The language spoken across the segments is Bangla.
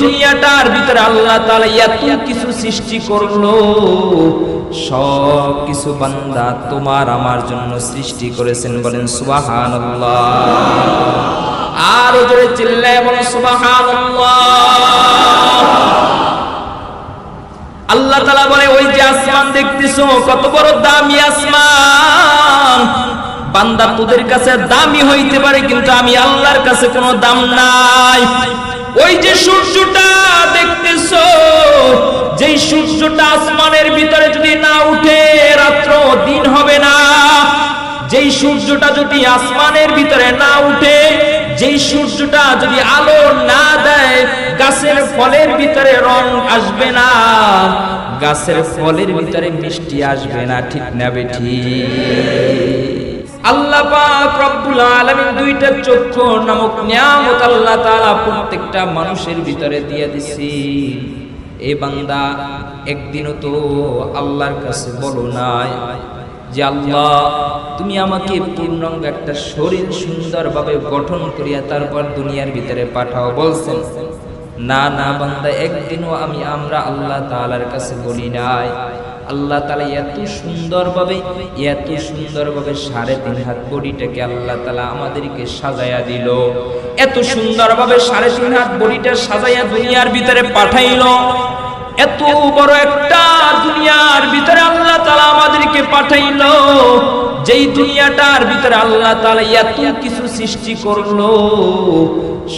দুনিয়াটার ভিতরে আল্লাহ তাআলা এত কিছু সৃষ্টি করল। সব কিছু বান্দা তোমার আমার জন্য সৃষ্টি করেছেন বলেন সুবহানাল্লাহ। আর জোরে চিল্লায় বলেন সুবহানাল্লাহ। আল্লাহ তালা বলে, ওই যে আসমান দেখতেছো, কত বড় দামি আসমান। বান্দা তোদের কাছে দামি হইতে পারে, কিন্তু আমি আল্লাহর কাছে কোনো দাম নাই। ওই যে সূর্যটা দেখতেছো, যেই সূর্যটা আসমানের ভিতরে যদি না উঠে, রাত্র দিন হবে না। যেই সূর্যটা যদি আসমানের ভিতরে না উঠে, যেই সূর্যটা যদি আলো না দেয়, গাছের ফলের ভিতরে রং আসবে না। গাছের ফলের ভিতরে মিষ্টি আসবে না, ঠিক না বেঠি? আল্লাহ পাক রব্বুল আলামিন দুইটা চক্ষু নামক নিয়ামত আল্লাহ তাআলা প্রত্যেকটা মানুষের ভিতরে দিয়ে দিছি। এ বান্দা, একদিনও তো আল্লাহর কাছে বলো নাই তুমি আমাকে পূর্ণাঙ্গ একটা শরীর সুন্দরভাবে গঠন করিয়া তারপর দুনিয়ার ভিতরে পাঠাও, বলছেন। না না বান্দা, একদিনও আমি আমরা আল্লাহ তাআলার কাছে বলি নাই। আল্লাহ তাআলা এত সুন্দরভাবে এত সুন্দরভাবে সাড়ে তিন হাত বডিটাকে আল্লাহ তালা আমাদেরকে সাজায়া দিল। এত সুন্দরভাবে সাড়ে তিন হাত বডিটা সাজাইয়া দুনিয়ার ভিতরে পাঠাইলো। এত বড় একটা দুনিয়ার ভিতরে আল্লাহ তালা আমাদেরকে পাঠাইলো। যেই দুনিয়াটার ভিতরে আল্লাহ তালা এত কিছু সৃষ্টি করল।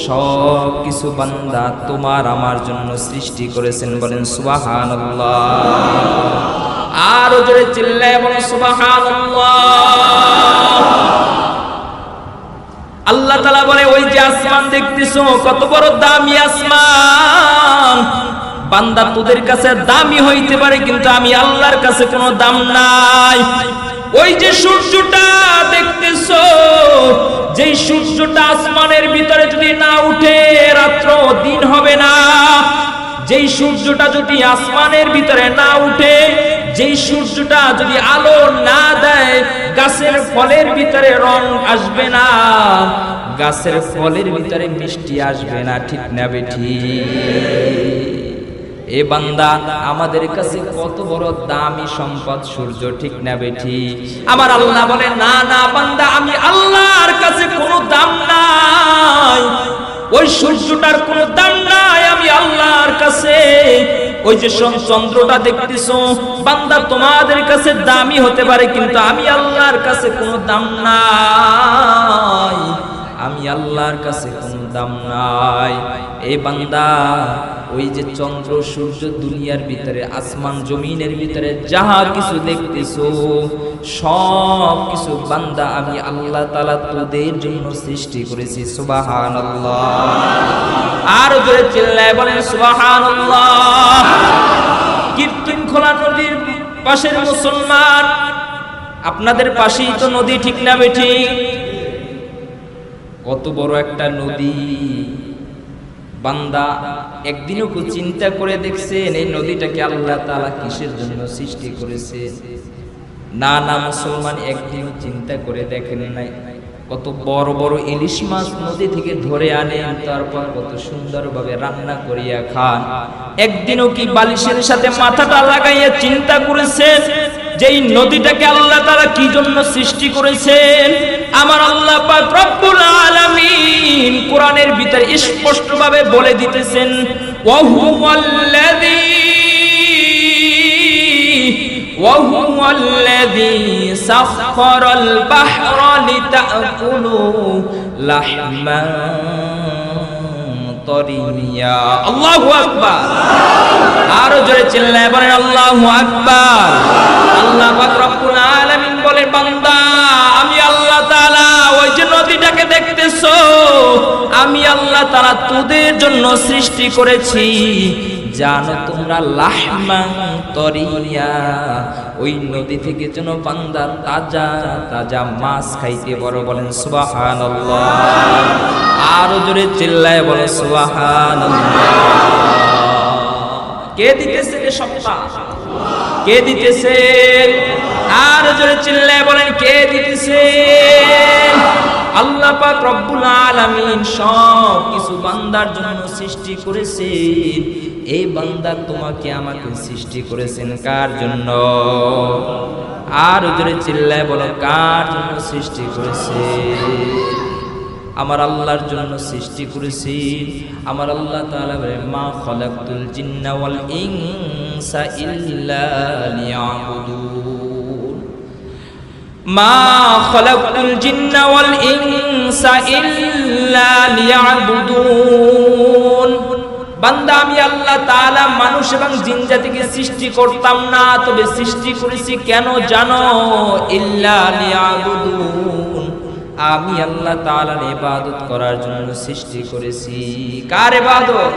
সব কিছু বান্দা তোমার আমার জন্য সৃষ্টি করেছেন বলেন সুবাহান আর জোরে চিল্লায় বলেন সুবাহান আল্লাহ তালা বলে, ওই যে আসমান দেখতেছো, কত বড় দামি আসমান। বান্দা তোদের কাছে দামি হইতে পারে, কিন্তু আমি আল্লাহর কাছে কোনো দাম নাই। ওই যে সূর্যটা দেখতেছো, যেই সূর্যটা আসমানের ভিতরে যদি না উঠে, রাত্র দিন হবে না। যেই সূর্যটা যদি আসমানের ভিতরে না উঠে, যেই সূর্যটা যদি আলো না দেয়, গাছের ফলের ভিতরে রং আসবে না। গাছের ফলের ভিতরে মিষ্টি আসবে না, ঠিক না বেঠি এ বান্দা, আমাদের কাছে কত বড় দামি সম্পদ সূর্য, ঠিক না বেঠি আমার আল্লাহ বলে, না না বান্দা, আমি আল্লাহর কাছে কোনো দাম নাই। ওই সূর্যটার কোনো দাম নাই, আমি আল্লাহর কাছে। ওই যে চন্দ্রটা দেখতেছো, বান্দা তোমাদের কাছে দামি হতে পারে, কিন্তু আমি আল্লাহর কাছে কোনো দাম নাই। আমি আল্লাহর কাছে কোনো দাম নাই। এই বান্দা, ওই যে চন্দ্র, সূর্য দুনিয়ার ভিতরে, আসমান জমিনের ভিতরে, যাহা কিছু দেখতেছো, সব কিছু বান্দা আমি আল্লাহ তালা তোদের জন্য সৃষ্টি করেছি। সুবাহান আর জোরে চিল্লায় বলেন সুবাহান কীর্তন খোলা নদীর পাশের মুসলমান। আপনাদের পাশেই তো নদী ঠিক না বেঠি কত বড় একটা নদী। বান্দা একদিনও কেউ চিন্তা করে দেখছেন, এই নদীটাকে আল্লাহ তালা কিসের জন্য সৃষ্টি করেছে না না মুসলমান একদিনও চিন্তা করে দেখেন নাই। কত বড় বড় ইলিশ মাছ নদী থেকে ধরে আনেন, তারপর কত সুন্দরভাবে রান্না করিয়া খান। একদিনও কি বালিশের সাথে মাথাটা লাগাইয়া চিন্তা করেছেন? যে এই নদীটাকে আল্লাহ তারা কি জন্য সৃষ্টি করেছেন আমার আল্লাহ পাক রব্বুল আলামিন কোরআনের ভিতরে স্পষ্টভাবে বলে দিতেছেন ওয়াহুয়াল্লাযী وهو الذي سخر البحر لتأكلوا لحما আরও জোরে চিল্লায় আল্লাহ আল্লাহু আল্লাহ পাক রব্বুল আলামিন বান্দা, আমি আল্লাহ তাআলা ওই যে নদীটাকে দেখতেছো, আমি আল্লাহ তারা তোদের জন্য সৃষ্টি করেছি। জানো তোমরা লাহমান তরিয়া, ওই নদী থেকে যেন বান্দা তাজা তাজা মাছ খাইতে বড় বলেন সুবহানাল্লাহ। আরও জোরে চিল্লায় বলে সুবহানাল্লাহ। কে দিতেছে রে সত্তা কে দিতেছে? আর জোরে চিল্লায় বলেন, কে দিতেছে? আল্লাহ পাক রব্বুল আলামিন সব কিছু বান্দার জন্য সৃষ্টি করেছেন। এই বান্দা তোমাকে আমাকে সৃষ্টি করেছেন কার জন্য? আর জোরে চিল্লায় বলো, কার জন্য সৃষ্টি করেছে আমার আল্লাহর জন্য সৃষ্টি করেছি আমার আল্লাহ তাআলা বলে, মা খলাকতুল জিন্না ওয়াল ইনসা ইল্লা লিয়াবুদুন। মা খলাকতুল জিন্না ওয়াল ইনসা ইল্লা লিয়াবুদুন। বান্দা, আমি আল্লাহ তাআলা মানুষ এবং জিন জাতিকে সৃষ্টি করতাম না, তবে সৃষ্টি করেছি কেন জানো? ইল্লা লিয়াবুদুন। আমি আল্লাহ তাআলার ইবাদত করার জন্য সৃষ্টি করেছি। কার ইবাদত?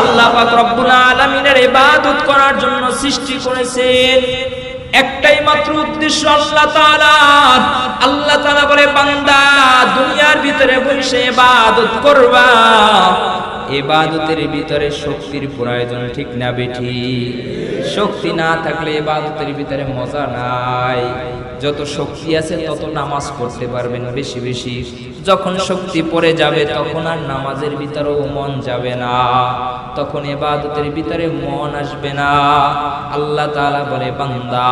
আল্লাহ পাক রব্বুল আলামিনের ইবাদত করার জন্য সৃষ্টি করেছেন। একটাই মাত্র উদ্দেশ্য আল্লাহ তাআলা। আল্লাহ তাআলা বলে, বান্দা, দুনিয়ার ভিতরে বসে ইবাদত করবা। ইবাদতের ভিতরে শক্তির প্রয়োজন, ঠিক না বেঠি? শক্তি না থাকলে ইবাদতের ভিতরে মজা নাই। যত শক্তি আছে, তত নামাজ পড়তে পারবেন বেশি বেশি। যখন শক্তি পড়ে যাবে, তখন আর নামাজের ভিতরেও মন যাবে না। তখন এবাদতের ভিতরে মন আসবে না। আল্লাহ তাআলা বলে, বান্দা,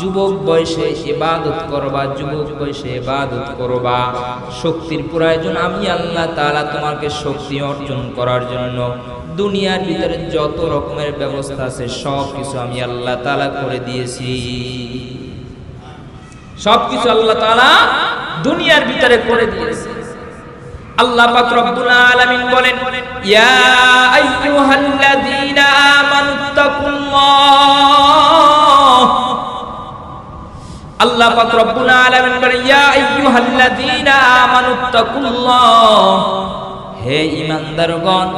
যুবক বয়সে ইবাদত করবা, যুবক বয়সে ইবাদত করবা। শক্তির প্রয়োজন, আমি আল্লাহ তাআলা তোমাকে শক্তি অর্জন করার জন্য দুনিয়ার ভিতরে যত রকমের ব্যবস্থা আছে সব কিছু আমি আল্লাহ তাআলা করে দিয়েছি। সবকিছু আল্লাহ তালা দুনিয়ার ভিতরে করে দিয়েছে। আল্লাহ পাক রব্বুল আলামিন বলেন, ইয়া আইয়ুহাল্লাযীনা আমানুত্তাকুল্লাহ আল্লাহ পাক রব্বুল আলামিন বলেন, ইয়া আইয়ুহাল্লাযীনা আমানুত্তাকুল্লাহ হে ঈমানদারগণ,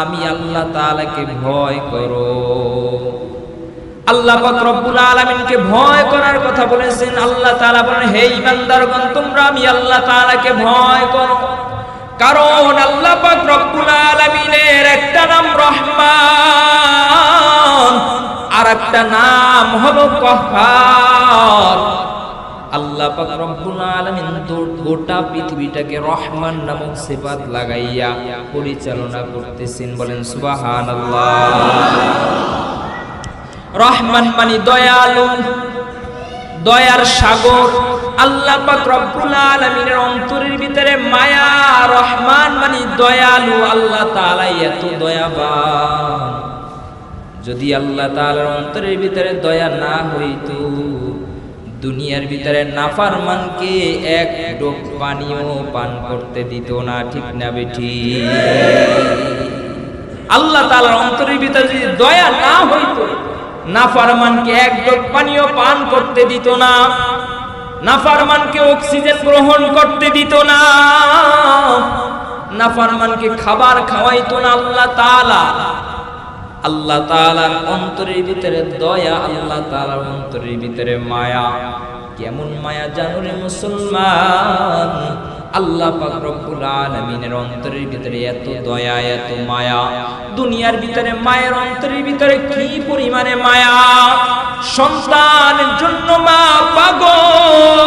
আমি আল্লাহ তাআলাকে ভয় করো। আল্লাহ পাক রব্বুল আলামিনকে ভয় করার কথা বলেছেন। আল্লাহ তাআলা বলেন, হে ঈমানদারগণ, তোমরা আমি আল্লাহ তাআলাকে ভয় করো। কারণ আল্লাহ পাক রব্বুল আলামিনের একটা নাম রহমান, আর একটা নাম হলো কহ্হার আল্লাহ পাক রব্বুল আলামিন গোটা পৃথিবীটাকে রহমান নামক সিফাত লাগাইয়া পরিচালনা করতেছেন, বলেন সুবহানাল্লাহ। রহমান মানে দয়ালু, দয়ার সাগর। আল্লাহ পাক রব্বুল আলামিনের অন্তরের ভিতরে মায়া, রহমান মানে দয়ালু আল্লাহ তাআলা এত দয়াবান। যদি আল্লাহ তাআলার অন্তরের ভিতরে দয়া না হইতো, দুনিয়ার ভিতরে নাফারমানকে এক ডোক পানিও পান করতে দিত না, ঠিক না বেঠি আল্লাহ তাআলার অন্তরের ভিতরে যদি দয়া না হইতো, নাফারমানকে এক ডোক পানিও পান করতে দিত না নাফারমানকে অক্সিজেন গ্রহণ করতে দিত না। নাফারমানকে খাবার খাওয়াইতো না আল্লাহ তাআলা। আল্লাহ তাআলার অন্তরের ভিতরে দয়া, আল্লাহ তাআলার অন্তরের ভিতরে মায়া। কেমন মায়া জানো রে মুসলমান? আল্লাহ পাক রব্বুল অন্তরের ভিতরে এত দয়া, এত মায়া। দুনিয়ার ভিতরে মায়ের অন্তরের ভিতরে কি পরিমাণে মায়া? সন্তানের জন্য মা পাগল।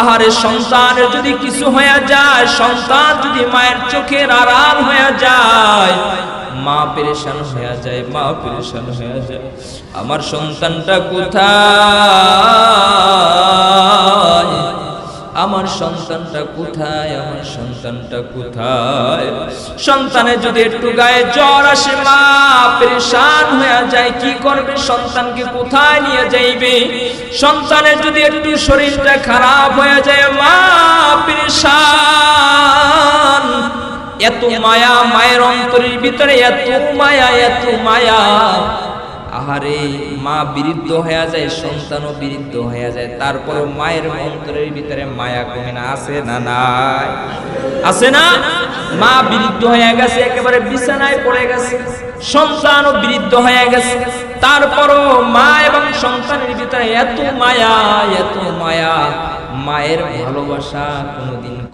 আহারে সন্তানের যদি কিছু হয়ে যায়, সন্তান যদি মায়ের চোখের আড়াল হয়ে যায়, মা পেরেশান হয়ে যায়, মা পেরেশান হয়ে যায়। আমার সন্তানটা কোথায়? আমার সন্তানটা কোথায়, আমার সন্তানটা কোথায়? সন্তানের যদি একটু গায়ে জ্বর আসে, মা পরেশান হয়ে যায়, কি করবে? সন্তানকে কোথায় নিয়ে যাইবে? সন্তানের যদি একটু শরীরটা খারাপ হয়ে যায়, মা পরেশান। এত মায়া মায়ের অন্তরের ভিতরে, এত মায়া এত মায়া। আহারে মা বিরুদ্ধ হয়ে যায়, সন্তানও বিরুদ্ধ হয়ে যায়। তারপর মায়ের অন্তরের ভিতরে মায়া কমে না। আছে না নাই? আছে না? মা বিরুদ্ধ হয়ে গেছে, একেবারে বিছানায় পড়ে গেছে। সন্তানও বিরুদ্ধ হয়ে গেছে। তারপরও মা এবং সন্তানের ভিতরে এত মায়া এত মায়া। মায়ের ভালোবাসা কোনোদিন